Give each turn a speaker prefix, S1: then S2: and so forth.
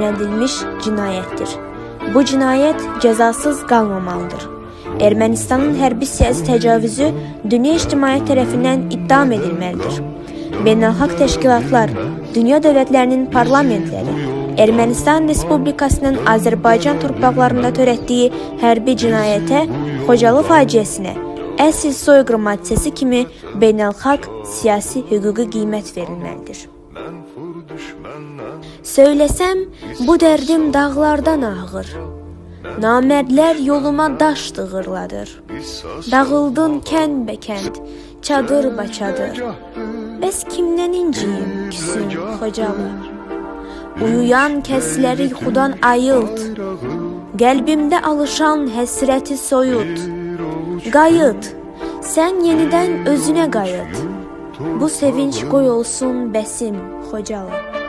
S1: törənilmiş cinayətdir. Bu cinayət cəzasız qalmamalıdır. Ermənistanın hərbi siyasi təcavüzü dünya ictimaiyyət tərəfindən ittiham edilməlidir. Beynəlxalq təşkilatlar, dünya dövlətlərinin parlamentləri, Ermənistan Respublikasının Azərbaycan torpaqlarında törətdiyi hərbi cinayətə, Xocalı faciəsinə, əsl soyqırım hadisəsi kimi beynəlxalq siyasi hüquqi qiymət verilməlidir. Söyləsəm, bu dərdim dağlardan ağır. Namərdlər yoluma daş dığırladır. Dağıldın kənd-bəkənd, çadır baçadır. Bəs kimdən inciyim, küsüm, Xocalı? Uyuyan kəsləri yuxudan ayılt. Qəlbimdə alışan həsrəti soyut. Qayıt. Sən yenidən özünə qayıt. Bu sevinç qoy olsun bəsim, Xocalı.